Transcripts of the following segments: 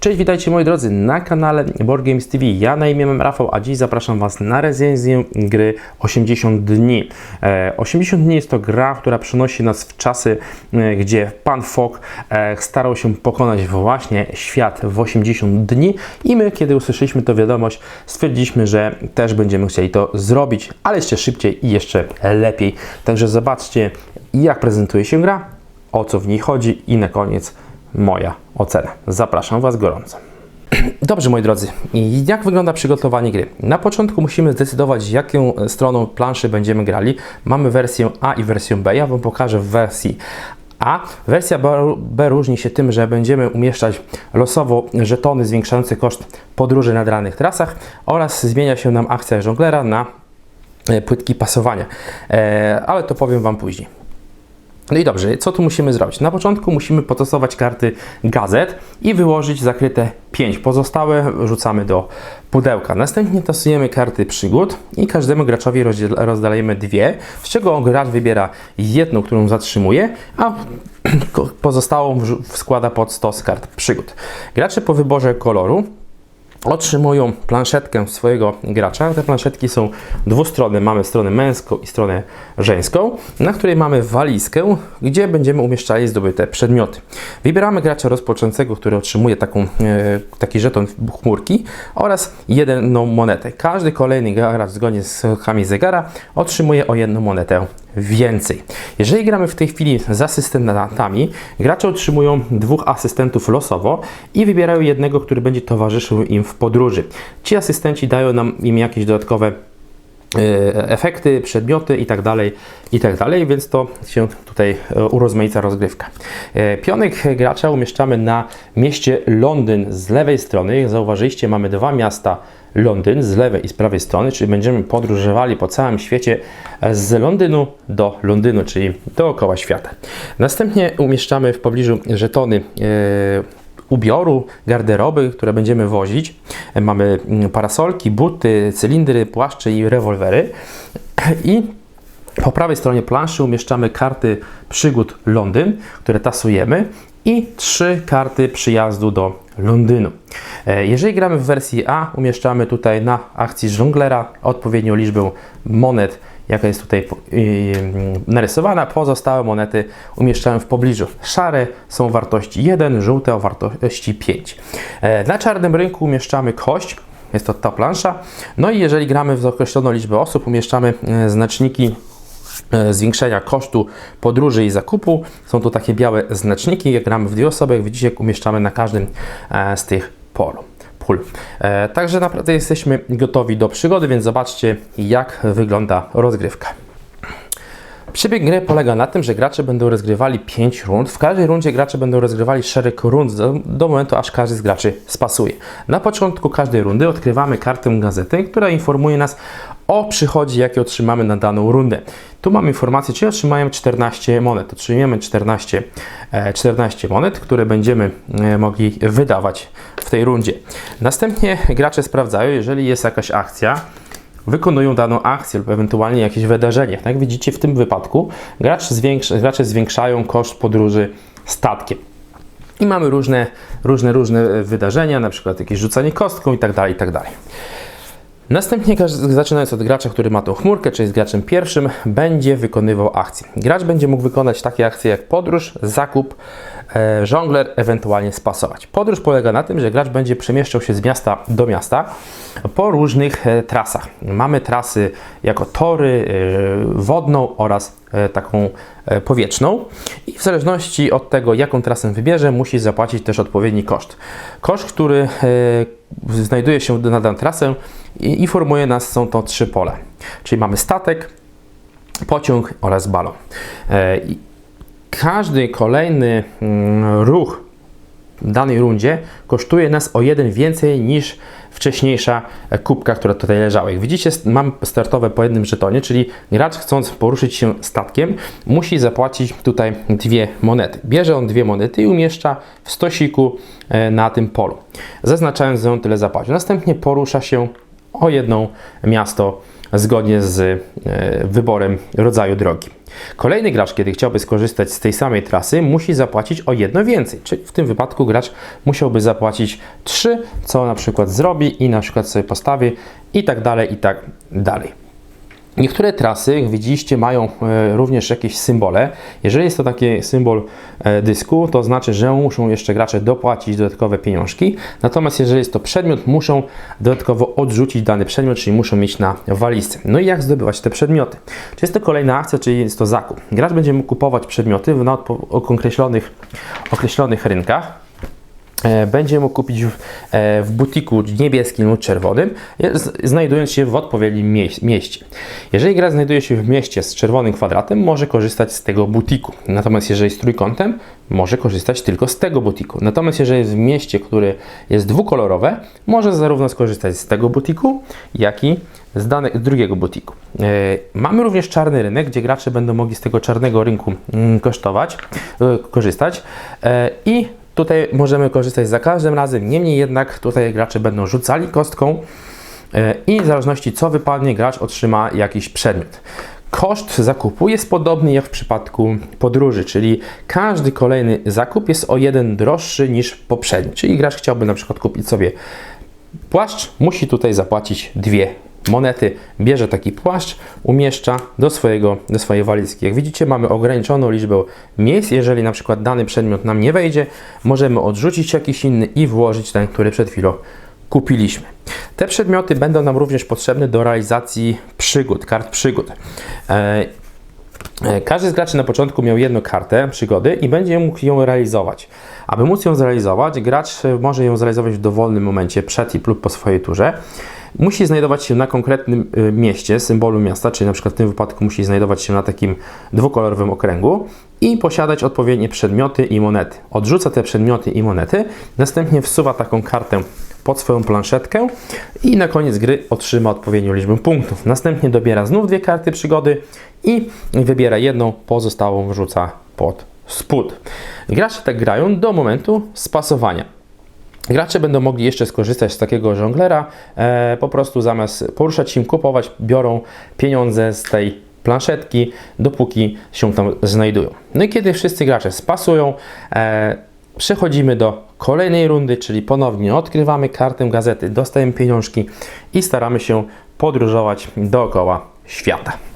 Cześć, witajcie moi drodzy na kanale Board Games TV. Ja na imię Rafał, a dziś zapraszam Was na recenzję gry 80 dni. E, 80 dni jest to gra, która przenosi nas w czasy, e, gdzie pan Fogg e, starał się pokonać właśnie świat w 80 dni i my, kiedy usłyszeliśmy tę wiadomość, stwierdziliśmy, że też będziemy chcieli to zrobić, ale jeszcze szybciej i jeszcze lepiej. Także zobaczcie, jak prezentuje się gra, o co w niej chodzi i na koniec moja ocena. Zapraszam Was gorąco. Dobrze, moi drodzy, jak wygląda przygotowanie gry? Na początku musimy zdecydować, jaką stroną planszy będziemy grali. Mamy wersję A i wersję B. Ja Wam pokażę w wersji A. Wersja B, B różni się tym, że będziemy umieszczać losowo żetony zwiększające koszt podróży na danych trasach oraz zmienia się nam akcja żonglera na e, płytki pasowania. E, ale to powiem Wam później. No i dobrze, co tu musimy zrobić? Na początku musimy potasować karty gazet i wyłożyć zakryte 5. Pozostałe rzucamy do pudełka. Następnie tasujemy karty przygód i każdemu graczowi rozdajemy dwie, z czego gracz wybiera jedną, którą zatrzymuje, a pozostałą składa pod stos kart przygód. Gracze po wyborze koloru otrzymują planszetkę swojego gracza. Te planszetki są dwustronne. Mamy stronę męską i stronę żeńską, na której mamy walizkę, gdzie będziemy umieszczali zdobyte przedmioty. Wybieramy gracza rozpoczętego, który otrzymuje taką, e, taki żeton chmurki oraz jedną monetę. Każdy kolejny gracz zgodnie z ruchami zegara otrzymuje o jedną monetę więcej. Jeżeli gramy w tej chwili z asystentami, gracze otrzymują dwóch asystentów losowo i wybierają jednego, który będzie towarzyszył im w podróży. Ci asystenci dają nam im jakieś dodatkowe efekty, przedmioty i tak dalej, i tak więc to się tutaj e, urozmaica rozgrywka. E, Pionek gracza umieszczamy na mieście Londyn z lewej strony. Jak zauważyliście, mamy dwa miasta Londyn z lewej i z prawej strony, czyli będziemy podróżowali po całym świecie e, z Londynu do Londynu, czyli dookoła świata. Następnie umieszczamy w pobliżu żetony ubioru, garderoby, które będziemy wozić. E, Mamy mm, parasolki, buty, cylindry, płaszcze i rewolwery. I po prawej stronie planszy umieszczamy karty przygód Londyn, które tasujemy i trzy karty przyjazdu do Londynu. E, Jeżeli gramy w wersji A, umieszczamy tutaj na akcji żonglera odpowiednią liczbę monet, jaka jest tutaj narysowana. Pozostałe monety umieszczamy w pobliżu. Szare są wartości 1, żółte o wartości 5. E, Na czarnym rynku umieszczamy kość, jest to ta plansza. No i jeżeli gramy w określoną liczbę osób, umieszczamy e, znaczniki e, zwiększenia kosztu podróży i zakupu. Są to takie białe znaczniki. Jak gramy w dwie osoby, jak widzicie, umieszczamy na każdym z tych polu. Pól. E, Także naprawdę jesteśmy gotowi do przygody, więc zobaczcie, jak wygląda rozgrywka. Przebieg gry polega na tym, że gracze będą rozgrywali 5 rund. W każdej rundzie gracze będą rozgrywali szereg rund do, do momentu, aż każdy z graczy spasuje. Na początku każdej rundy odkrywamy kartę gazety, która informuje nas o przychodzie, jaki otrzymamy na daną rundę. Tu mamy informację, czy otrzymałem 14 monet. Otrzymujemy 14, e, 14 monet, które będziemy e, mogli wydawać w tej rundzie. Następnie gracze sprawdzają, jeżeli jest jakaś akcja, wykonują daną akcję lub ewentualnie jakieś wydarzenie. Jak widzicie, w tym wypadku gracz zwiększa, gracze zwiększają koszt podróży statkiem. I mamy różne, różne, różne wydarzenia, na przykład jakieś rzucanie kostką i tak dalej, i tak. Następnie, zaczynając od gracza, który ma tą chmurkę, czyli z graczem pierwszym, będzie wykonywał akcję. Gracz będzie mógł wykonać takie akcje jak podróż, zakup, e, żongler, ewentualnie spasować. Podróż polega na tym, że gracz będzie przemieszczał się z miasta do miasta po różnych e, trasach. Mamy trasy jako tory, e, wodną oraz e, taką e, powietrzną i w zależności od tego, jaką trasę wybierze, musi zapłacić też odpowiedni koszt. Koszt, który e, znajduje się na daną trasę informuje nas, są to trzy pola. Czyli mamy statek, pociąg oraz balon. Każdy kolejny mm, ruch w danej rundzie kosztuje nas o jeden więcej niż wcześniejsza kubka, która tutaj leżała. Jak widzicie, mam startowe po jednym żetonie, czyli gracz chcąc poruszyć się statkiem, musi zapłacić tutaj dwie monety. Bierze on dwie monety i umieszcza w stosiku e, na tym polu, zaznaczając, że on tyle zapłacił. Następnie porusza się o jedno miasto zgodnie z e, wyborem rodzaju drogi. Kolejny gracz, kiedy chciałby skorzystać z tej samej trasy, musi zapłacić o jedno więcej. Czyli w tym wypadku gracz musiałby zapłacić 3, co na przykład zrobi i na przykład sobie postawi i tak dalej, i tak dalej. Niektóre trasy, jak widzieliście, mają e, również jakieś symbole. Jeżeli jest to taki symbol e, dysku, to znaczy, że muszą jeszcze gracze dopłacić dodatkowe pieniążki. Natomiast jeżeli jest to przedmiot, muszą dodatkowo odrzucić dany przedmiot, czyli muszą mieć na walizce. No i jak zdobywać te przedmioty? Czy jest to kolejna akcja, czy jest to zakup? Gracz będzie mógł kupować przedmioty na określonych, określonych rynkach. E, będzie mógł kupić w, e, w butiku niebieskim lub czerwonym, znajdując się w odpowiednim mieście. Jeżeli gra znajduje się w mieście z czerwonym kwadratem, może korzystać z tego butiku. Natomiast jeżeli jest trójkątem, może korzystać tylko z tego butiku. Natomiast jeżeli jest w mieście, które jest dwukolorowe, może zarówno skorzystać z tego butiku, jak i z, z drugiego butiku. E, mamy również czarny rynek, gdzie gracze będą mogli z tego czarnego rynku mm, kosztować, korzystać i Tutaj możemy korzystać za każdym razem, niemniej jednak tutaj gracze będą rzucali kostką e, i w zależności co wypadnie, gracz otrzyma jakiś przedmiot. Koszt zakupu jest podobny jak w przypadku podróży, czyli każdy kolejny zakup jest o jeden droższy niż poprzedni. Czyli gracz chciałby na przykład kupić sobie płaszcz, musi tutaj zapłacić dwie monety, bierze taki płaszcz, umieszcza do, swojego, do swojej walizki. Jak widzicie, mamy ograniczoną liczbę miejsc. Jeżeli na przykład dany przedmiot nam nie wejdzie, możemy odrzucić jakiś inny i włożyć ten, który przed chwilą kupiliśmy. Te przedmioty będą nam również potrzebne do realizacji przygód, kart przygód. E, e, każdy z graczy na początku miał jedną kartę przygody i będzie mógł ją realizować. Aby móc ją zrealizować, gracz może ją zrealizować w dowolnym momencie przed i lub po swojej turze musi znajdować się na konkretnym y, mieście, symbolu miasta, czyli na przykład w tym wypadku musi znajdować się na takim dwukolorowym okręgu i posiadać odpowiednie przedmioty i monety. Odrzuca te przedmioty i monety, następnie wsuwa taką kartę pod swoją planszetkę i na koniec gry otrzyma odpowiednią liczbę punktów. Następnie dobiera znów dwie karty przygody i wybiera jedną, pozostałą wrzuca pod spód. Gracze tak grają do momentu spasowania. Gracze będą mogli jeszcze skorzystać z takiego żonglera, e, po prostu zamiast poruszać się, kupować, biorą pieniądze z tej planszetki, dopóki się tam znajdują. No i kiedy wszyscy gracze spasują, e, przechodzimy do kolejnej rundy, czyli ponownie odkrywamy kartę gazety, dostajemy pieniążki i staramy się podróżować dookoła świata.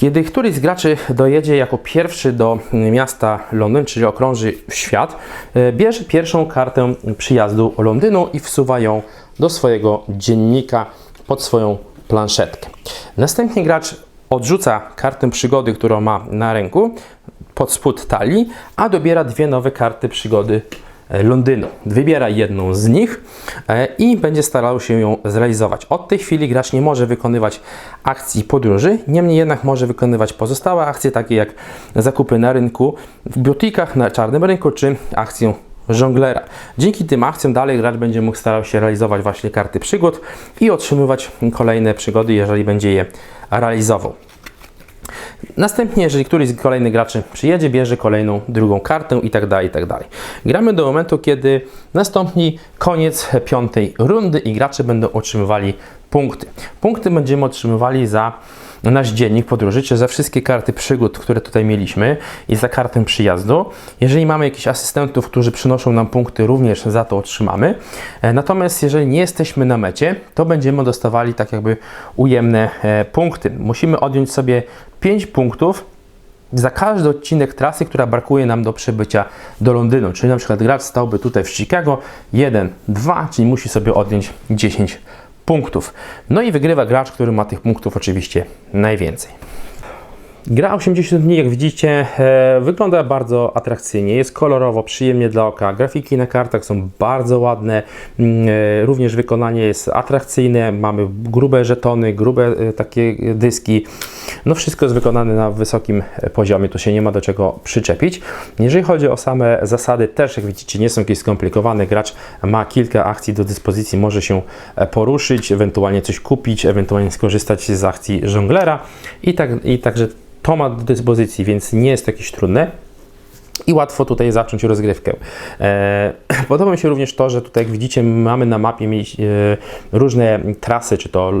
Kiedy któryś z graczy dojedzie jako pierwszy do miasta Londyn, czyli okrąży świat, e, bierze pierwszą kartę przyjazdu Londynu i wsuwa ją do swojego dziennika pod swoją planszetkę. Następnie gracz odrzuca kartę przygody, którą ma na ręku, pod spód talii, a dobiera dwie nowe karty przygody Londynu. Wybiera jedną z nich e, i będzie starał się ją zrealizować. Od tej chwili gracz nie może wykonywać akcji podróży, niemniej jednak może wykonywać pozostałe akcje, takie jak zakupy na rynku, w butikach, na czarnym rynku czy akcję żonglera. Dzięki tym akcjom dalej gracz będzie mógł starał się realizować właśnie karty przygód i otrzymywać kolejne przygody, jeżeli będzie je realizował. Następnie, jeżeli któryś z kolejnych graczy przyjedzie, bierze kolejną, drugą kartę i tak dalej, i tak. Gramy do momentu, kiedy nastąpi koniec piątej rundy i gracze będą otrzymywali punkty. Punkty będziemy otrzymywali za nasz dziennik podróży, czy za wszystkie karty przygód, które tutaj mieliśmy i za kartę przyjazdu. Jeżeli mamy jakichś asystentów, którzy przynoszą nam punkty, również za to otrzymamy. E, natomiast jeżeli nie jesteśmy na mecie, to będziemy dostawali tak jakby ujemne e, punkty. Musimy odjąć sobie 5 punktów za każdy odcinek trasy, która brakuje nam do przybycia do Londynu. Czyli na przykład gracz stałby tutaj w Chicago 1, 2, czyli musi sobie odjąć 10 punktów. No i wygrywa gracz, który ma tych punktów oczywiście najwięcej. Gra 80 dni, jak widzicie, e, wygląda bardzo atrakcyjnie, jest kolorowo, przyjemnie dla oka. Grafiki na kartach są bardzo ładne, mm, e, również wykonanie jest atrakcyjne. Mamy grube żetony, grube e, takie dyski. No wszystko jest wykonane na wysokim poziomie, tu się nie ma do czego przyczepić. Jeżeli chodzi o same zasady, też jak widzicie, nie są jakieś skomplikowane. Gracz ma kilka akcji do dyspozycji, może się poruszyć, ewentualnie coś kupić, ewentualnie skorzystać z akcji żonglera i tak, i także to ma do dyspozycji, więc nie jest to jakieś trudne. i łatwo tutaj zacząć rozgrywkę. E, podoba mi się również to, że tutaj jak widzicie mamy na mapie e, różne trasy, czy to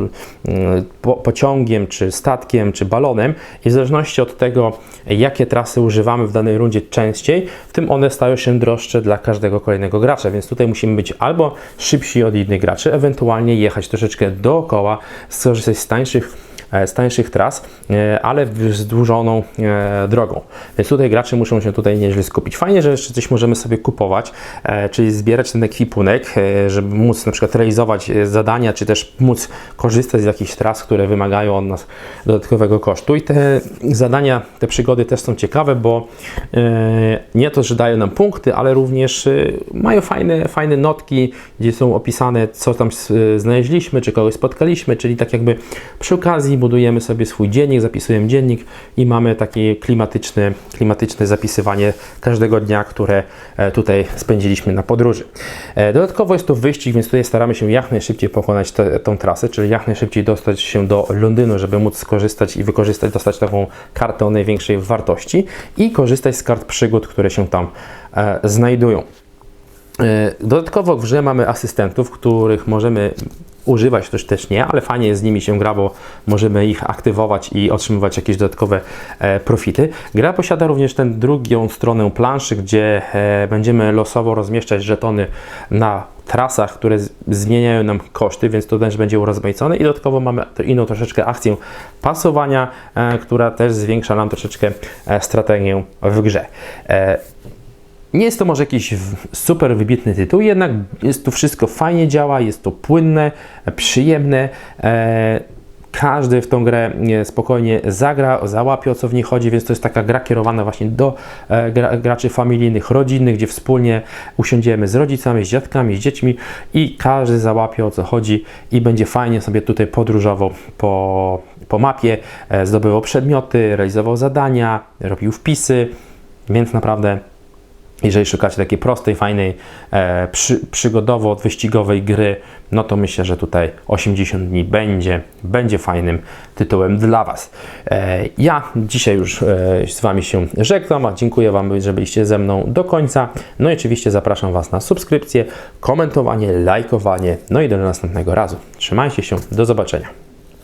po, pociągiem, czy statkiem, czy balonem i w zależności od tego, jakie trasy używamy w danej rundzie częściej, w tym one stają się droższe dla każdego kolejnego gracza, więc tutaj musimy być albo szybsi od innych graczy, ewentualnie jechać troszeczkę dookoła, skorzystać z tańszych z tańszych tras, e, ale wzdłużoną e, drogą. Więc tutaj gracze muszą się tutaj nieźle skupić. Fajnie, że jeszcze coś możemy sobie kupować, e, czyli zbierać ten ekwipunek, e, żeby móc na przykład realizować e, zadania, czy też móc korzystać z jakichś tras, które wymagają od nas dodatkowego kosztu. I te zadania, te przygody też są ciekawe, bo e, nie to, że dają nam punkty, ale również e, mają fajne, fajne notki, gdzie są opisane, co tam znaleźliśmy, czy kogoś spotkaliśmy, czyli tak jakby przy okazji budujemy sobie swój dziennik, zapisujemy dziennik i mamy takie klimatyczne, klimatyczne zapisywanie każdego dnia, które e, tutaj spędziliśmy na podróży. E, Dodatkowo jest to wyścig, więc tutaj staramy się jak najszybciej pokonać tę tą trasę, czyli jak najszybciej dostać się do Londynu, żeby móc skorzystać i wykorzystać, dostać taką kartę o największej wartości i korzystać z kart przygód, które się tam e, znajdują. Dodatkowo w grze mamy asystentów, których możemy używać, też też nie, ale fajnie z nimi się gra, bo możemy ich aktywować i otrzymywać jakieś dodatkowe e, profity. Gra posiada również tę drugą stronę planszy, gdzie e, będziemy losowo rozmieszczać żetony na trasach, które zmieniają nam koszty, więc to też będzie urozmaicone i dodatkowo mamy inną troszeczkę akcję pasowania, e, która też zwiększa nam troszeczkę strategię w grze. Nie jest to może jakiś super wybitny tytuł, jednak jest to wszystko fajnie działa, jest to płynne, przyjemne. E, każdy w tą grę e, spokojnie zagra, załapie o co w niej chodzi, więc to jest taka gra kierowana właśnie do e, gra, graczy familijnych, rodzinnych, gdzie wspólnie usiądziemy z rodzicami, z dziadkami, z dziećmi i każdy załapie o co chodzi i będzie fajnie sobie tutaj podróżował po, po mapie, zdobywał przedmioty, realizował zadania, robił wpisy, więc naprawdę jeżeli szukacie takiej prostej, fajnej, e, przy, przygodowo-wyścigowej gry, no to myślę, że tutaj 80 dni będzie, będzie fajnym tytułem dla Was. E, ja dzisiaj już e, z Wami się żegnam, a dziękuję Wam, że byliście ze mną do końca. No i oczywiście zapraszam Was na subskrypcję, komentowanie, lajkowanie, no i do następnego razu. Trzymajcie się, do zobaczenia.